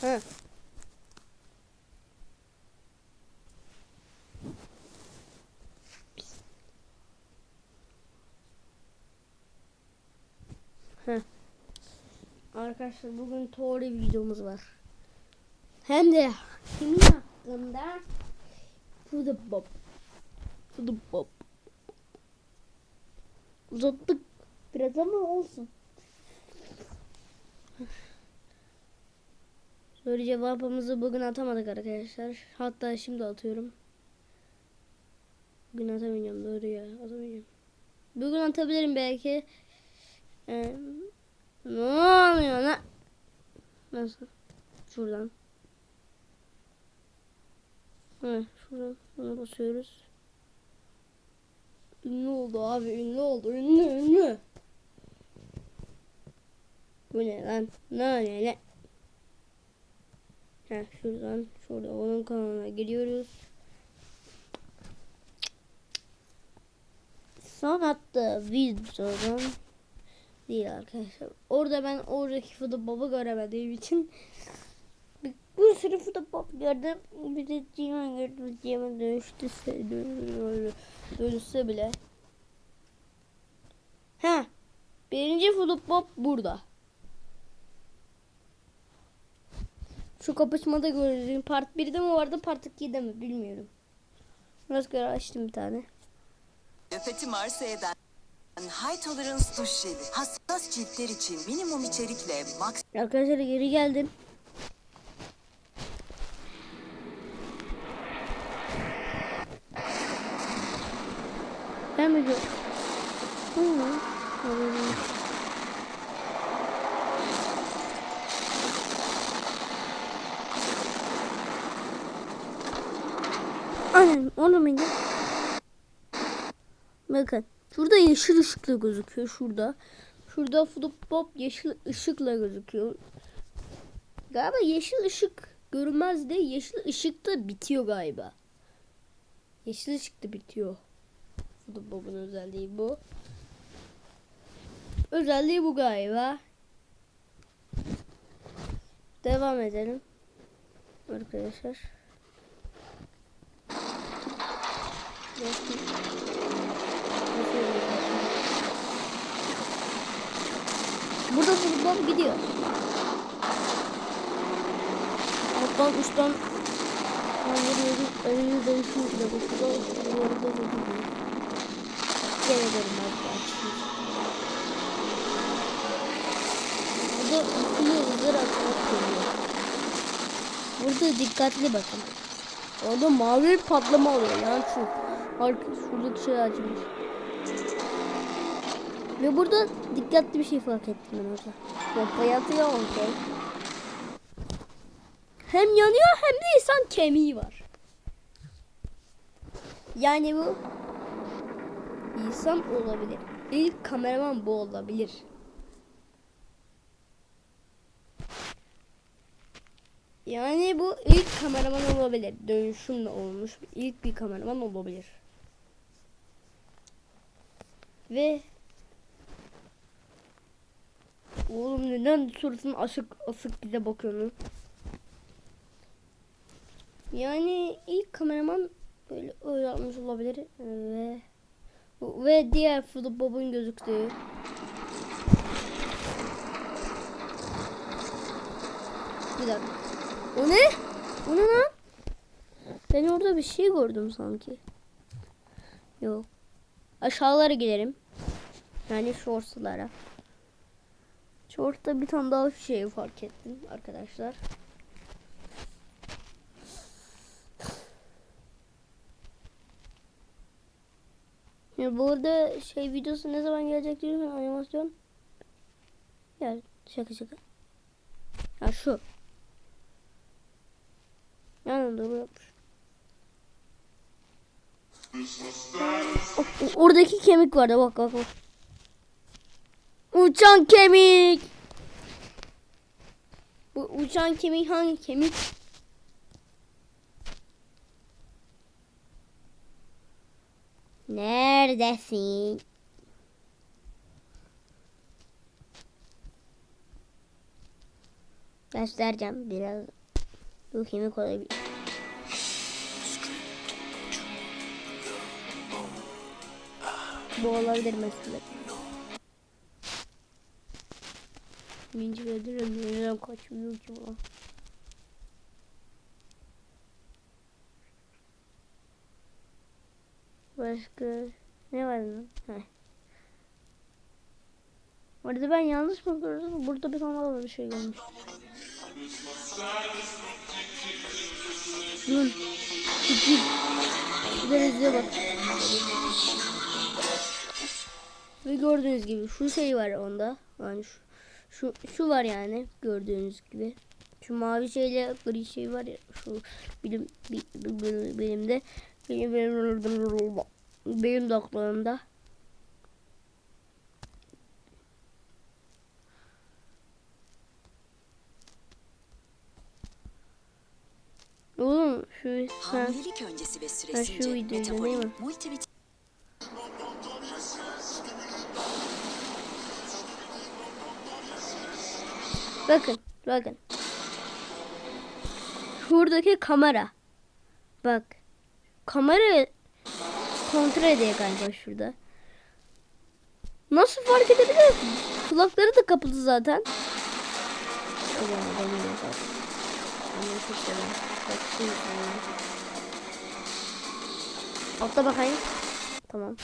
Ha. Heh. Arkadaşlar bugün Tori videomuz var. Hem de kimin hakkında? Fuda Bob. Uzattık biraz ama olsun. Soru cevabımızı bugün atamadık arkadaşlar. Hatta şimdi atıyorum. Bugün atamayacağım doğru ya atamayacağım. Bugün atabilirim belki. Ee, ne oluyor lan? Nasıl? Şuradan. Evet şuradan buna basıyoruz. Ünlü oldu abi ünlü oldu ünlü ünlü. Bu ne lan? Ne ne ne? Heh, şuradan şurada onun kanalına giriyoruz. Son attığı videodan değil arkadaşlar. Orada ben oradaki futbolu göremediğim için bir, bir sürü futbol gördüm. Bir de Cihan gördüm. Cihan dönüştü. Dönüşse bile. Ha, birinci futbol burada. Şu kapışmada gördüğüm part 1'de mi vardı part 2'de mi bilmiyorum. Göre açtım bir tane. Nefeti Marseille'den High Tolerance duş jeli. Hassas ciltler için minimum içerikle max Arkadaşlar geri geldim. Ben mi gör? Hı hı. Olabilir. Aynen onu muydu? Bakın. Şurada yeşil ışıkla gözüküyor. Şurada. Şurada futbol yeşil ışıkla gözüküyor. Galiba yeşil ışık görünmez de yeşil ışıkta bitiyor galiba. Yeşil ışıkta bitiyor. Futbolun özelliği bu. Özelliği bu galiba. Devam edelim. Arkadaşlar. Burada futbol gidiyor. Alttan üstten vuruyoruz. Önünü değişiyor bile bu futbol. Bu arada da gidiyor. Gel edelim arkadaşlar. Burada ikili hızlar atmak geliyor. Burada dikkatli bakın. Orada mavi bir patlama oluyor. Yani şu arka şuradaki şey açmış. Ve burada dikkatli bir şey fark ettim ben orada. Pompa yatıyor okey. Hem yanıyor hem de insan kemiği var. Yani bu insan olabilir. İlk kameraman bu olabilir. Yani bu ilk kameraman olabilir. Dönüşümle olmuş ilk bir kameraman olabilir. Ve Oğlum neden suratın asık asık bize bakıyorsun? Yani ilk kameraman böyle öyle yapmış olabilir ve ve diğer futbolun gözüktüğü. Bir dakika. O ne? O ne lan? Ben orada bir şey gördüm sanki. Yok. Aşağılara gidelim. Yani Shorts'ta bir tane daha şey fark ettim arkadaşlar. Ya bu arada şey videosu ne zaman gelecek diyorsun animasyon? Ya şaka şaka. Ya şu. Yani doğru yapmış. O- o- oradaki kemik vardı bak bak bak. Uçan kemik. Bu uçan kemik hangi kemik? Neredesin? Göstereceğim biraz. Bu kemik olabilir. Bu olabilir mesela. Minci öldürüm. Nereden kaçmıyor ki bu? Başka ne var lan? Heh. Orada ben yanlış mı gördüm? Burada bir daha bir şey gelmiş. Dur. Gidin. Denize bak. Ve gördüğünüz gibi şu şey var onda. Yani şu şu, şu var yani gördüğünüz gibi. Şu mavi şeyle gri şey var ya şu bilim bi- bi- bi- bilimde benim benim benim aklımda. Oğlum şu Hamilelik öncesi ve şu süresince videoyu değil bakın bakın. Şuradaki kamera. Bak. Kamera kontrol ediyor galiba şurada. Nasıl fark edebilir? Kulakları da kapalı zaten. Atla bakayım. Tamam.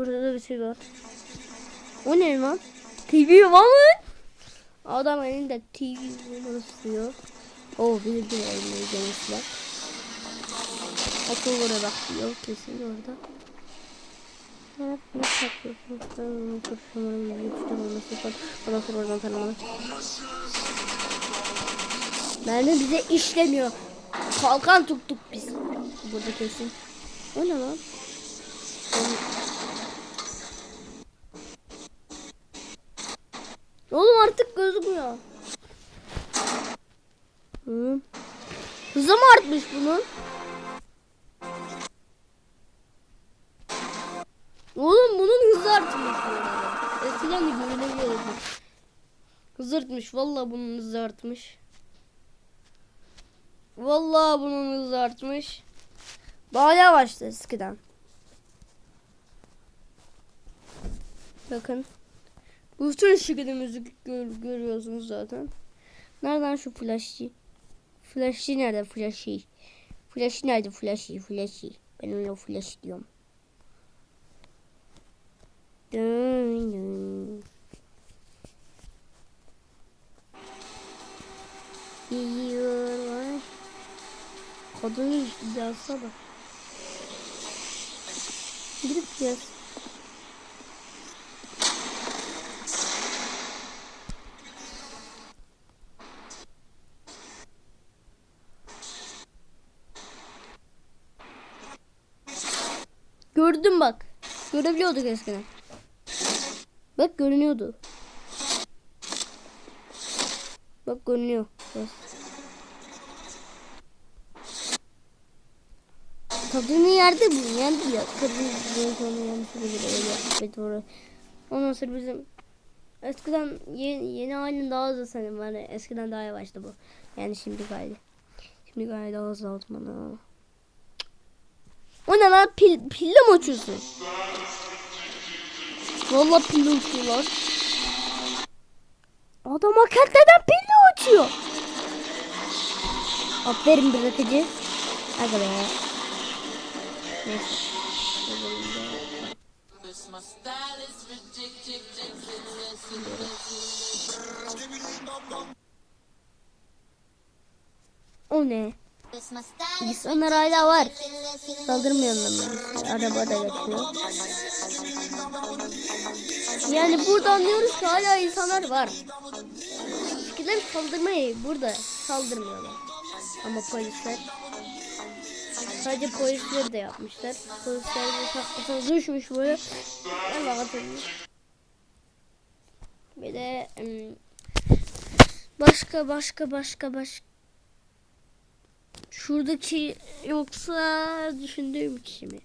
Burada da bir şey var. O ne lan? TV var mı? Adam elinde TV tutuyor. Oo bir bir elinde gençler. Akıl oraya bakıyor kesin orada. Evet, ne yapıyorsun? Gibi tutar olması falan. Bana sonra oradan tanımalı. Mermi bize işlemiyor. Kalkan tuttuk biz. Burada kesin. O ne lan? Oğlum artık gözükmüyor. Hı. Hızı mı artmış bunun? Oğlum bunun hızı artmış. Eskiden de görünebiliyordu. Hızı artmış. Vallahi bunun hızı artmış. Vallahi bunun hızı artmış. Daha yavaştı eskiden. Bakın. Bütün şekilimizi gör, görüyorsunuz zaten. Nereden şu flashy? Flashy nerede flashy? Flashy nerede flashy? Flashy. Ben ona flash diyorum. Dın dın. Yiyorlar. Kadının yazsa bak. Gidip yaz. Gördüm bak. Görebiliyorduk eskiden. Bak görünüyordu. Bak görünüyor. Bak. Kadını yerde bu. Yendi ya. Kadın sonra yanlış bir doğru. Ondan sonra bizim eskiden yeni, yeni halin daha hızlı sanırım. Hani eskiden daha yavaştı bu. Yani şimdi gayri. Şimdi gayri daha hızlı aldım bana. O ne lan? Pil, pille mi uçuyorsun? Valla pille uçuyorlar. Adam hakikaten pille uçuyor. Aferin bırakıcı. Hadi be. Neyse. O ne? İnsanlar hala var. Saldırmıyor onlara. Araba da geçiyor. Yani burada anlıyoruz ki hala insanlar var. Eskiden saldırmayı burada saldırmıyorlar. Ama polisler sadece polisler de yapmışlar. Polisler de saklasına düşmüş böyle. Ben bakıyorum. Bir de başka başka başka başka Şuradaki yoksa düşündüğüm kişi mi?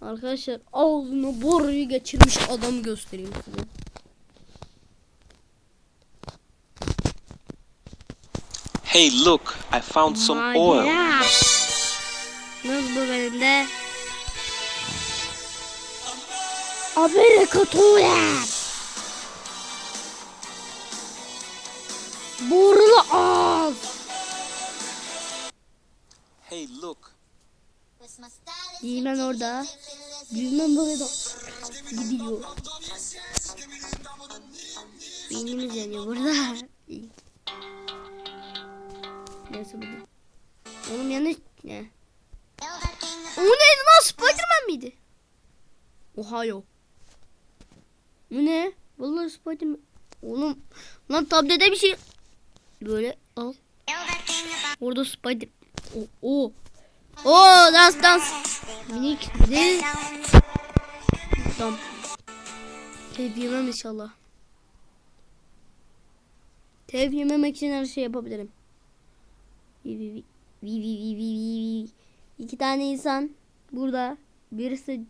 Arkadaşlar ağzına boruyu geçirmiş adam göstereyim size. Hey look, I found some Manyak. oil. Nasıl bu benim? Amerika Tuğler. Borulu ağız. Hey, look, Bilmem orada. Bilmem burada. Gidiyor. Beynimiz yanıyor burada. Neyse bu değil. Oğlum yanlış ne? O neydi lan Spiderman miydi? Oha yok. Bu ne? Vallahi Spiderman. Oğlum lan tablete bir şey. Böyle al. Orada spider. O o. O dans dans. Minik ne? Tamam. Tev yemem inşallah. Tev yememek için her şey yapabilirim. Vi vi vi vi vi vi vi. İki tane insan burada. Birisi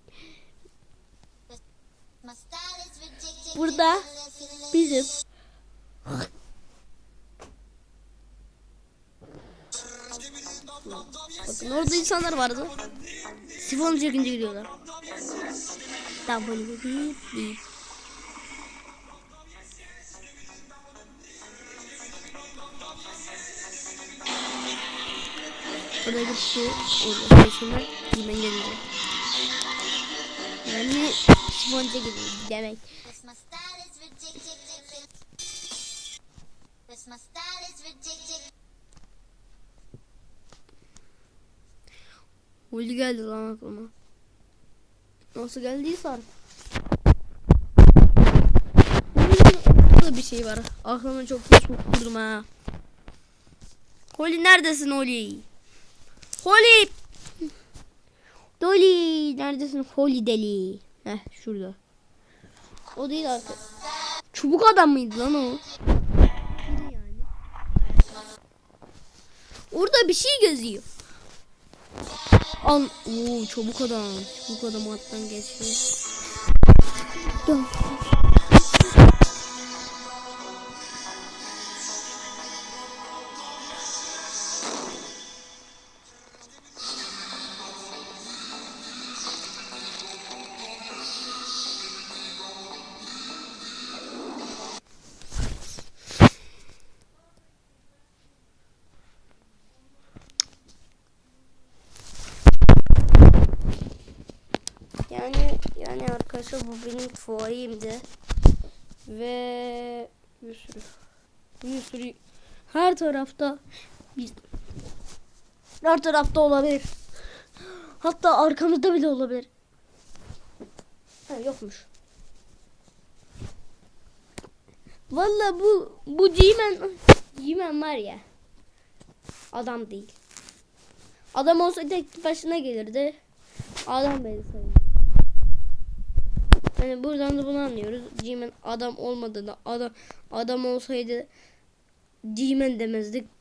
burada bizim Bakın orada insanlar vardı. Sifonu çekince gidiyorlar. Tamam böyle bip bip. Orada gitti. Orada peşime. Hemen gelince. Yani sifon çekince demek. Christmas style is ridiculous. Huli geldi lan aklıma. Nasıl geldiyse artık. Burada bir şey var. Aklıma çok geç kurdum ha. Holly neredesin Holly? Holly! Dolly neredesin Holly deli? Heh şurada. O değil artık. Çubuk adam mıydı lan o? Orada bir şey geziyor. An Oo çabuk adam. Çabuk adam alttan geçiyor. Yani yani arkadaşlar bu benim tuvalimdi. Ve bir sürü bir sürü her tarafta bir her tarafta olabilir. Hatta arkamızda bile olabilir. Ha, yokmuş. Valla bu bu G-Man G-Man var ya. Adam değil. Adam olsa tek başına gelirdi. Adam beni sayıyor. Yani buradan da bunu anlıyoruz. G-Man adam olmadığını, adam adam olsaydı G-Man demezdik.